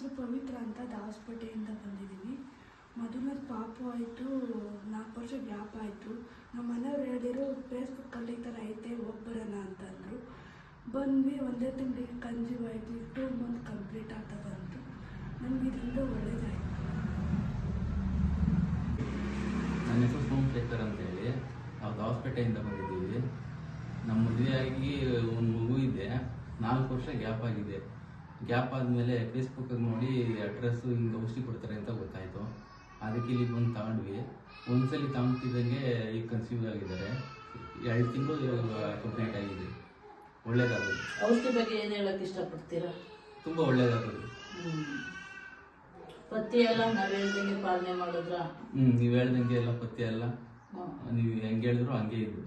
ಹೆಸರು ಪವಿತ್ರ ಅಂತ ದಾಸ್ಪೇಟೆಯಿಂದ ಬಂದಿದ್ದೀನಿ. ಮದುವೆದು ಪಾಪು ಆಯಿತು, ನಾಲ್ಕು ವರ್ಷ ಗ್ಯಾಪ್ ಆಯಿತು. ನಮ್ಮ ಮನೆಯವ್ರು ಹೇಳಿದ್ರು ಫೇಸ್ಬುಕ್ಕಲ್ಲಿ ಈ ಥರ ಐತೆ ಹೋಗಿ ಬರೋಣ ಅಂತಂದರು. ಬಂದ್ವಿ, ಒಂದೇ ತಿಂಗಳಿಗೆ ಕನ್ಸ್ಯೂಮ್ ಆಯಿತು, ಟೂ ಮಂತ್ ಕಂಪ್ಲೀಟ್ ಆಗ್ತಾ ಬಂತು ನಮ್ಗೆ ಇದರಿಂದ ಒಳ್ಳೇದಾಯಿತು. ನನ್ನ ಹೆಸರು ಸೋಮಶೇಖರ್ ಅಂತ ಹೇಳಿ. ನಾವು ದಾಸ್ಪೇಟೆಯಿಂದ ಬಂದಿದ್ದೀವಿ. ನಮ್ಮ ಮದುವೆಯಾಗಿ ಒಂದು ಮಗು ಇದೆ. ನಾಲ್ಕು ವರ್ಷ ಗ್ಯಾಪ್ ಆಗಿದೆ. ಗ್ಯಾಪ್ ಆದಮೇಲೆ ಫೇಸ್ಬುಕ್ಕಾಗಿ ನೋಡಿ ಅಡ್ರೆಸ್ಸು ಹಿಂಗೆ ಔಷಧಿ ಕೊಡ್ತಾರೆ ಅಂತ ಗೊತ್ತಾಯಿತು. ಅದಕ್ಕೆ ಇಲ್ಲಿಗೆ ಬಂದು ತಗೊಂಡ್ವಿ. ಒಂದ್ಸಲಿ ತಗೊಂತಿದ್ದಂಗೆ ಈಗ ಕನ್ಸ್ಯೂಮ್ ಆಗಿದ್ದಾರೆ. ಎರಡು ತಿಂಗಳು ಕಂಪ್ಲೀಟ್ ಆಗಿದೆ. ಒಳ್ಳೇದಾಗುತ್ತೆ ಔಷಧಿ ಬಗ್ಗೆ ಏನು ಹೇಳಕ್ಕೆ ಇಷ್ಟಪಡ್ತೀರಾ? ತುಂಬ ಒಳ್ಳೇದಾಗುತ್ತೆ. ಪಥ್ಯ ಎಲ್ಲ ನಾವು ಹೇಳ್ದಂಗೆ ಪಾಲನೆ ಮಾಡಿದ್ರ? ಹ್ಞೂ ನೀವು ಹೇಳ್ದಂಗೆ ಎಲ್ಲ ಪಥ್ಯ ಎಲ್ಲ ನೀವು ಹೆಂಗೆ ಹೇಳಿದ್ರು ಹಂಗೆ ಇದ್ದು.